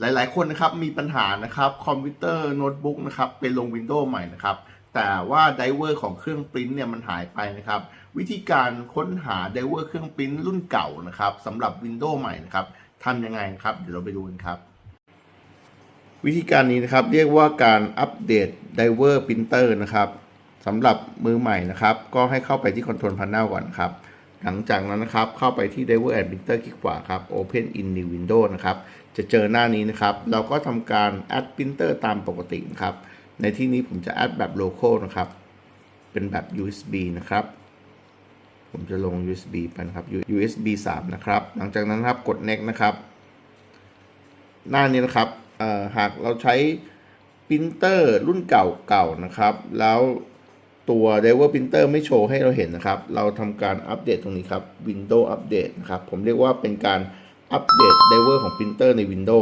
หลาย ๆ คนนะครับมีปัญหานะครับคอมพิวเตอร์โน้ตบุ๊กนะครับไปลง Windows ใหม่นะครับแต่ว่าไดเวอร์ของเครื่องปริ้นเนี่ยมันหายไปนะครับวิธีการค้นหาไดเวอร์เครื่องปริ้นรุ่นเก่านะครับสำหรับ Windows ใหม่นะครับทำยังไงครับเดี๋ยวเราไปดูกันครับ วิธีการนี้นะครับเรียกว่าการอัปเดตไดเวอร์ปรินเตอร์นะครับสำหรับมือใหม่นะครับ ก็ให้เข้าไปที่ Control Panel ก่อนครับ หลังจากนั้นนะครับ เข้าไปที่ Driver and Printer คลิกขวาครับ Open in New Window นะครับ จะเจอหน้านี้นะครับ เราก็ทำการ add printer ตามปกตินะครับ ในที่นี้ผมจะ add แบบ local นะครับ เป็นแบบ USB นะครับ ผมจะลง USB ไปนะครับ USB 3 นะครับ หลังจากนั้นครับกด next นะครับ หน้านี้นะครับหากเราใช้ปรินเตอร์รุ่นเก่าๆนะครับ แล้ว ตัว Driver Printer ไม่โชว์ให้เราเห็นนะครับ เราทำการอัปเดตตรงนี้ครับ Windows Update นะครับ ผมเรียกว่าเป็นการอัปเดต Driver ของ Printer ใน Windows